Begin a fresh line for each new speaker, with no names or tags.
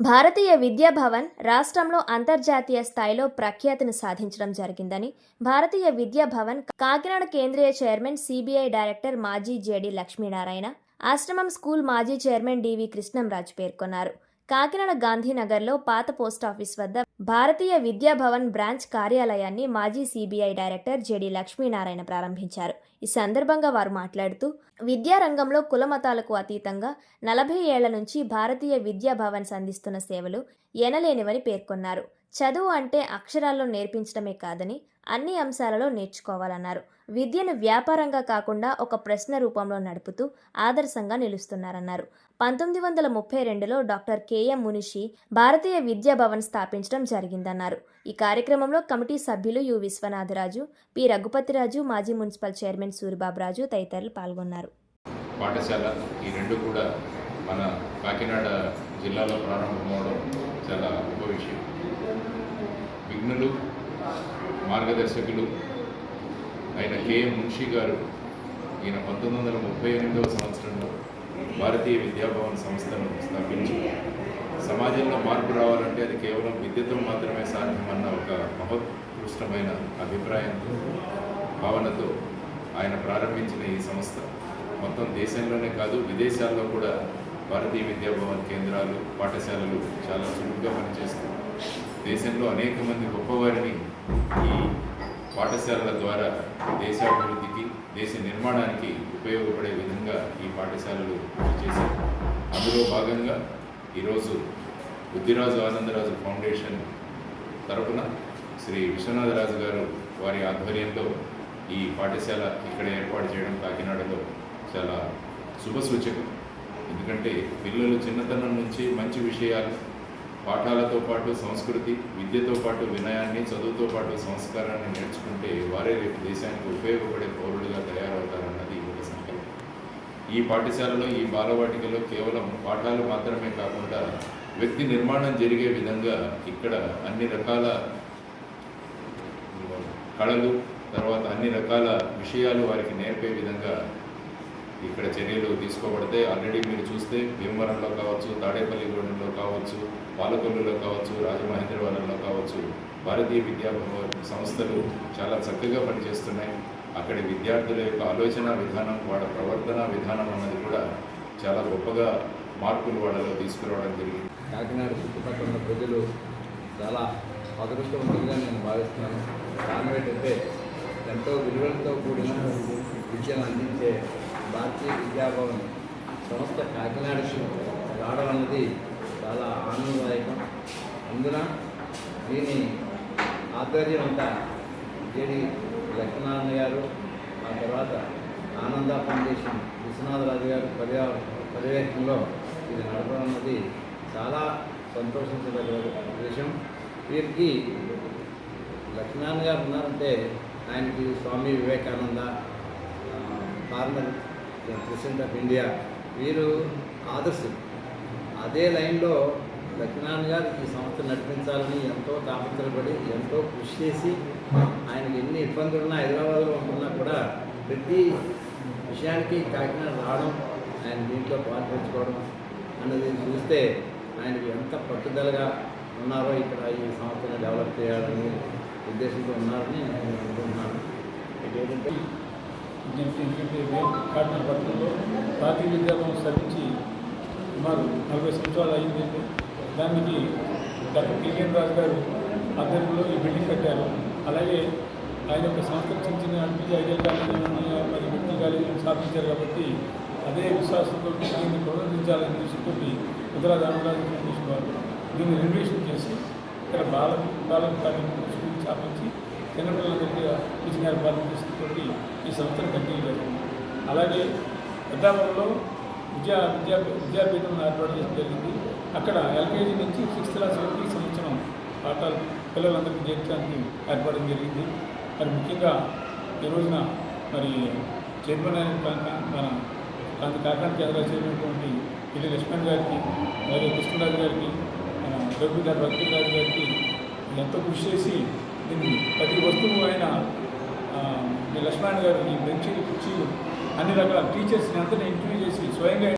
భారతీయ విద్యా భవన్ రాష్ట్రంలో అంతర్జాతీయ స్థాయిలో ప్రఖ్యాతిని సాధించడం జరిగిందని భారతీయ విద్యా భవన్ కాకినాడ కేంద్రీయ చైర్మన్ సిబిఐ డైరెక్టర్ మాజీ జేడి లక్ష్మీనారాయణ ఆశ్రమం స్కూల్ మాజీ చైర్మన్ డివి కృష్ణంరాజు పేర్కొన్నారు. కాకినాడ గాంధీనగర్లో పాత పోస్టాఫీస్ వద్ద భారతీయ విద్యాభవన్ బ్రాంచ్ కార్యాలయాన్ని మాజీ సిబిఐ డైరెక్టర్ జెడి లక్ష్మీనారాయణ ప్రారంభించారు. ఈ సందర్భంగా వారు మాట్లాడుతూ విద్యారంగంలో కులమతాలకు అతీతంగా నలభై ఏళ్ళ నుంచి భారతీయ విద్యాభవన్ అందిస్తున్న సేవలు ఎనలేనివని పేర్కొన్నారు. చదువు అంటే అక్షరాల్లో నేర్పించడమే కాదని అన్ని అంశాలలో నేర్చుకోవాలన్నారు. విద్యను వ్యాపారంగా కాకుండా ఒక ప్రశ్న రూపంలో నడుపుతూ ఆదర్శంగా నిలుస్తున్నారన్నారు. పంతొమ్మిది వందల ముప్పై రెండులో డాక్టర్ కెఎం మునిషి భారతీయ విద్యా భవన్ స్థాపించడం జరిగిందన్నారు. ఈ కార్యక్రమంలో కమిటీ సభ్యులు యు విశ్వనాథరాజు పి రఘుపతిరాజు మాజీ మున్సిపల్ చైర్మన్ సూరిబాబురాజు తదితరులు పాల్గొన్నారు.
పాఠశాల ఈ రెండు కూడా మన కాకినాడ జిల్లాలో ప్రారంభమవడం చాలా గొప్ప విషయం. విఘ్నులు మార్గదర్శకులు ఆయన కేఎం మున్షి గారు ఈయన పంతొమ్మిది వందల ముప్పై ఎనిమిదవ సంవత్సరంలో భారతీయ విద్యాభవన్ సంస్థను స్థాపించి సమాజంలో మార్పు రావాలంటే అది కేవలం విద్యతో మాత్రమే సాధ్యమన్న ఒక మహోత్కృష్టమైన అభిప్రాయంతో భావనతో ఆయన ప్రారంభించిన ఈ సంస్థ. మొత్తం దేశంలోనే కాదు విదేశాల్లో కూడా భారతీయ విద్యాభవన్ కేంద్రాలు పాఠశాలలు చాలా చురుగ్గా పనిచేస్తాయి. దేశంలో అనేక మంది గొప్పవారిని ఈ పాఠశాలల ద్వారా దేశాభివృద్ధికి దేశ నిర్మాణానికి ఉపయోగపడే విధంగా ఈ పాఠశాలలు కృషి చేశాయి అందులో భాగంగా ఈరోజు బుద్ధిరాజు ఆనందరాజు ఫౌండేషన్ తరపున శ్రీ విశ్వనాథరాజు గారు వారి ఆధ్వర్యంలో ఈ పాఠశాల ఇక్కడ ఏర్పాటు చేయడం కాకినాడలో చాలా శుభసూచకం ఎందుకంటే పిల్లలు చిన్నతనం నుంచి మంచి విషయాలు పాఠాలతో పాటు సంస్కృతి విద్యతో పాటు వినయాన్ని చదువుతో పాటు సంస్కారాన్ని నేర్చుకుంటే వారే రేపు దేశానికి ఉపయోగపడే పౌరులుగా తయారవుతారన్నది ఒక సంకల్పం. ఈ పాఠశాలలో ఈ బాలవాటికలో కేవలం పాఠాలు మాత్రమే కాకుండా వ్యక్తి నిర్మాణం జరిగే విధంగా ఇక్కడ అన్ని రకాల కళలు తర్వాత అన్ని రకాల విషయాలు వారికి నేర్పే విధంగా ఇక్కడ చర్యలు తీసుకోబడితే ఆల్రెడీ మీరు చూస్తే భీమవరంలో కావచ్చు తాడేపల్లిగూడెంలో కావచ్చు పాలకొల్లులో కావచ్చు రాజమహేంద్రవరంలో కావచ్చు భారతీయ విద్యా సంస్థలు చాలా చక్కగా పనిచేస్తున్నాయి. అక్కడి విద్యార్థుల యొక్క ఆలోచన విధానం వాళ్ళ ప్రవర్తన విధానం అన్నది కూడా చాలా గొప్పగా మార్పులు వాళ్ళలో తీసుకురావడం జరిగింది.
కాకినాడ చుట్టుపక్కల ప్రజలు చాలా అదృష్టవంతులుగా నేను భావిస్తున్నాను. కారణం ఏంటంటే ఎంతో విలువలతో కూడిన విద్యను అందించే భారతీయ విద్యాభవన్ సంస్థ కాకినాడ రావడం అన్నది చాలా ఆనందదాయకం. అందున దీని ఆధ్వర్యం అంతా జేడి లక్ష్మీనారాయణ గారు ఆ తర్వాత ఆనంద ఫౌండేషన్ విశ్వనాథరాజు గారు పర్యా పర్యవేక్షణలో ఇది నడపడం అన్నది చాలా సంతోషించదగ్గ విషయం. వీరికి లక్ష్మీనారాయణ గారు ఉన్నారంటే ఆయనకి Swami Vivekananda parliament president of India వీరు ఆదర్శం అదే లైన్లో లక్ష్మీనారాయణ గారు ఈ సంస్థ నడిపించాలని ఎంతో తాపత్రపడి ఎంతో కృషి చేసి ఆయనకి ఎన్ని ఇబ్బందులు ఉన్నా హైదరాబాద్లో ఉంటున్నా కూడా ప్రతి విషయానికి కాకినాడ రావడం ఆయన దీంట్లో పాల్పంచుకోవడం అన్నది చూస్తే ఆయనకి ఎంత పట్టుదలగా ఉన్నారో ఇక్కడ ఈ సంస్థను డెవలప్ చేయాలని ఉద్దేశంతో ఉన్నారని నేను అనుకుంటున్నాను. ఏంటంటే
విజ్ఞప్తి కాకినాడ పట్టణంలో ప్రాథమిక విద్యాలయం స్థాపించి సుమారు నలభై సంవత్సరాలు అయిందండి దానికి డాక్టర్ కెఎన్ రాజు గారు ఆధ్వర్యంలో ఈ బిల్డింగ్ కట్టారు అలాగే ఆయన యొక్క సంస్థ చిన్న చిన్న అనిపించి ఐడియల్ కాలేజీలను మరి మెడికల్ కాలేజీలను స్థాపించారు కాబట్టి అదే విశ్వాసంతో దీన్ని పునరుద్ధరించాలనే దృష్టితో ఉత్తరా రామరాజు ఫౌండేషన్ దీన్ని రెనోవేషన్ చేసి ఇక్కడ బాల బాల కార్మికులు స్కూల్ స్థాపించి చిన్నపిల్లలందరికీ టీచింగ్ ఏర్పాటు చేసినటువంటి ఈ సంస్థను కంటిన్యూ చేస్తుంది అలాగే పెద్దాపురంలో విద్యా విద్యా విద్యాపీఠం ఏర్పాటు చేయడం జరిగింది. అక్కడ ఎల్కేజీ నుంచి సిక్స్త్ క్లాస్ వరకు ఈ సంవత్సరం పాఠాలు పిల్లలందరికీ చేర్చడానికి ఏర్పడడం జరిగింది. మరి ముఖ్యంగా ఈ రోజున మరి చైర్మన్ మన కాంతి కాకాండ కేంద్ర చేరినటువంటి పిల్లి లక్ష్మణ్ గారికి మరియు కృష్ణరాజు గారికి మన రఘు గారి భక్తి గారికి ఎంతో కృషి చేసి దీన్ని ప్రతి వస్తువు ఆయన ఆ, లక్ష్మణ్ గారు ఈ బెంచీలు కుర్చీలు అన్ని రకాల టీచర్స్ని అంతా ఇంటర్వ్యూ చేసి స్వయంగా